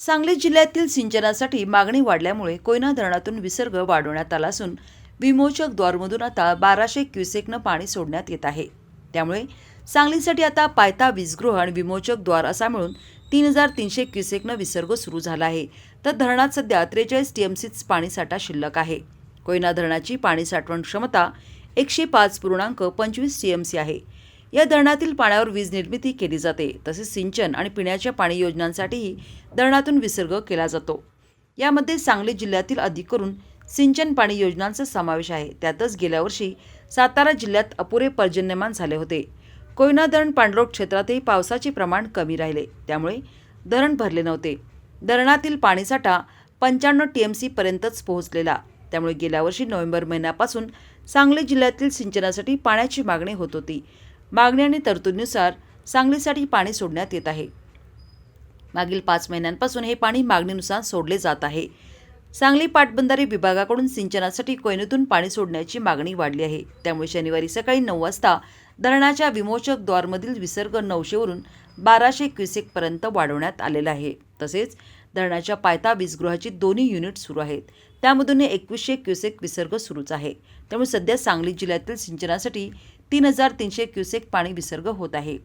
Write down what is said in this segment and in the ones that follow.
सांगली जिल्ह्यातील सिंचनासाठी मागणी वाढल्यामुळे कोयना धरणातून विसर्ग वाढवण्यात आला असून विमोचक द्वारमधून आता बाराशे क्युसेकनं पाणी सोडण्यात येत आहे. त्यामुळे सांगलीसाठी आता पायथा वीजगृह आणि विमोचक द्वार असा मिळून तीन हजार तीनशे क्युसेकनं विसर्ग सुरू झाला आहे. तर धरणात सध्या त्रेचाळीस टीएमसीच पाणीसाठा शिल्लक आहे. कोयना धरणाची पाणी साठवण क्षमता एकशे पाच पूर्णांक पंचवीस टीएमसी आहे. या धरणातील पाण्यावर वीज निर्मिती केली जाते. तसेच सिंचन आणि पिण्याच्या पाणी योजनांसाठीही धरणातून विसर्ग केला जातो. यामध्ये सांगली जिल्ह्यातील अधिक करून सिंचन पाणी योजनांचा समावेश आहे. त्यातच गेल्या वर्षी सातारा जिल्ह्यात अपुरे पर्जन्यमान झाले होते. कोयना धरण पांडरोट क्षेत्रातही पावसाचे प्रमाण कमी राहिले. त्यामुळे धरण भरले नव्हते. धरणातील पाणीसाठा पंच्याण्णव टी एम सीपर्यंतच पोहोचलेला. त्यामुळे गेल्या वर्षी नोव्हेंबर महिन्यापासून सांगली जिल्ह्यातील सिंचनासाठी पाण्याची मागणी होत होती. मागणी आणि तरतुदीनुसार सांगलीसाठी पाणी सोडण्यात येत आहे. मागील पाच महिन्यांपासून हे पाणी मागणीनुसार सोडले जात आहे. सांगली पाटबंधारे विभागाकडून सिंचनासाठी कोयनेतून पाणी सोडण्याची मागणी वाढली आहे. त्यामुळे शनिवारी सकाळी नऊ वाजता धरणाच्या विमोचक द्वारमधील विसर्ग नऊशेवरून बाराशे क्युसेकपर्यंत वाढवण्यात आलेला आहे. तसेच धरणाच्या पायथा वीजगृहाची दोन्ही युनिट सुरू आहेत. त्यामधून एकवीसशे क्युसेक विसर्ग सुरूच आहे. त्यामुळे सध्या सांगली जिल्ह्यातील सिंचनासाठी तीन हजार तीनशे क्युसेक पाणी विसर्ग होत आहे.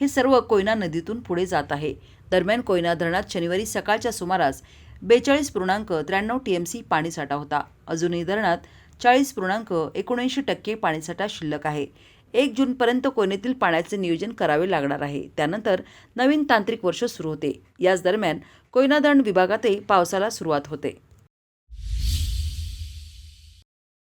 हे सर्व कोयना नदीतून पुढे जात आहे. दरम्यान कोयना धरणात शनिवारी सकाळच्या सुमारास बेचाळीस पूर्णांक त्र्याण्णव टीएमसी पाणीसाठा होता. अजूनही धरणात चाळीस पूर्णांक एकोणऐंशी टक्के पाणीसाठा शिल्लक आहे. एक जूनपर्यंत कोयनेतील पाण्याचे नियोजन करावे लागणार आहे. त्यानंतर नवीन तांत्रिक वर्ष सुरू होते. याच दरम्यान कोयना धरण विभागातही पावसाला सुरुवात होते.